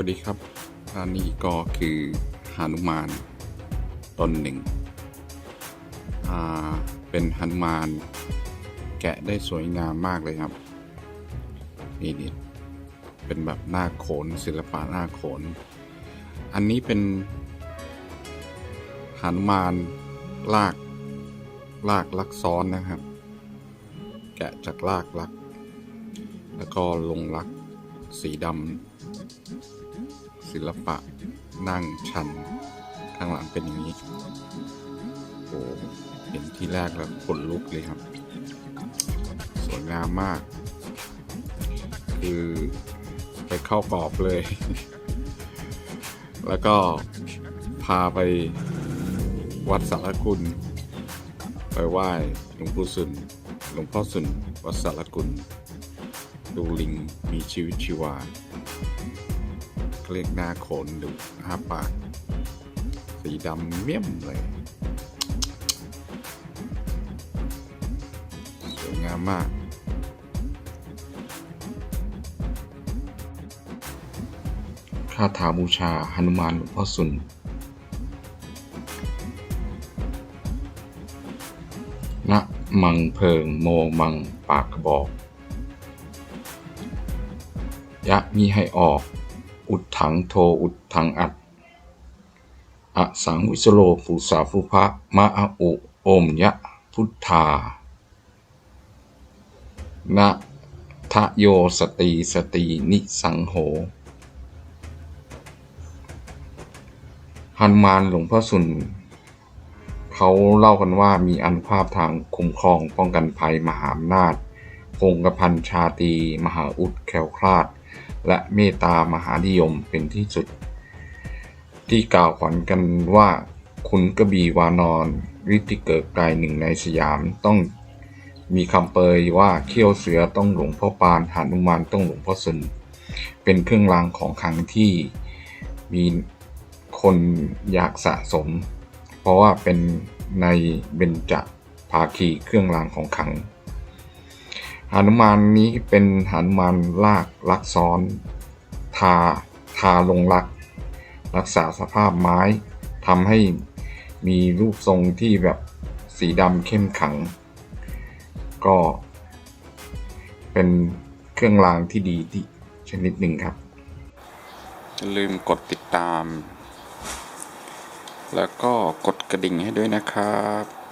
วัสดีครับอันนี้ก็คือหานุมานตนหนึ่ง อ่า เป็นหานุมาน แกะได้สวยงามมากเลยครับ นี่นี่เป็นแบบหน้าโขนศิลปะหน้าโขน อันนี้เป็นหานุมานลากลากลักซ้อนนะครับ แกะจากลากลัก แล้วก็ลงลักสีดำ ศิลปะนั่งชัน ข้างหลังเป็นอย่างนี้โอ้เห็นที่แรกแล้วขนลุกเลยครับ สวยงามมาก คือไปเข้ากรอบเลย แล้วก็พาไปวัดสารกุลไปไหว้หลวงปู่สุนหลวงพ่อสุนวัดสารกุลดูลิงมีชีวิตชีวา เรียกหน้าโขนดูอ้าปาก สีดำเมี่ยมเลยสวยงามมากคาถาบูชาหนุมานหลวงพ่อสุนนะมังเพิงโมมังปากกระบอก ยะมีให้ออก อุดถังโทอุดถังอัดอสังวิสโลภูสาฟุภะมะอะอุโอมยะพุทธานะทะโยสติสตินิสังโหฮันมานหลวงพ่อสุนเขาเล่ากันว่ามีอานุภาพทางคุ้มครองป้องกันภัยมหาอำนาจคงกระพันชาตี มหาอุดแคล้วคลาด และเมตตามหานิยมเป็นที่สุด ที่กล่าวขวัญกันว่าคุณกระบี่วานอนฤทธิเกิดไกลหนึ่งในสยามต้องมีคำเปยว่าเขี้ยวเสือต้องหลวงพ่อปานหานุมานต้องหลวงพ่อสุนเป็นเครื่องรางของขังที่มีคนอยากสะสม เพราะว่าเป็นในเบญจภาคีเครื่องรางของขัง หนุมานนี้เป็นหนุมานลากลักซ้อน ทาทาลงลัก รักษาสภาพไม้ทำให้มีรูปทรงที่แบบสีดำเข้มขัง ก็เป็นเครื่องรางที่ดีที่ชนิดหนึ่งครับอย่าลืมกดติดตาม แล้วก็กดกระดิ่งให้ด้วยนะครับ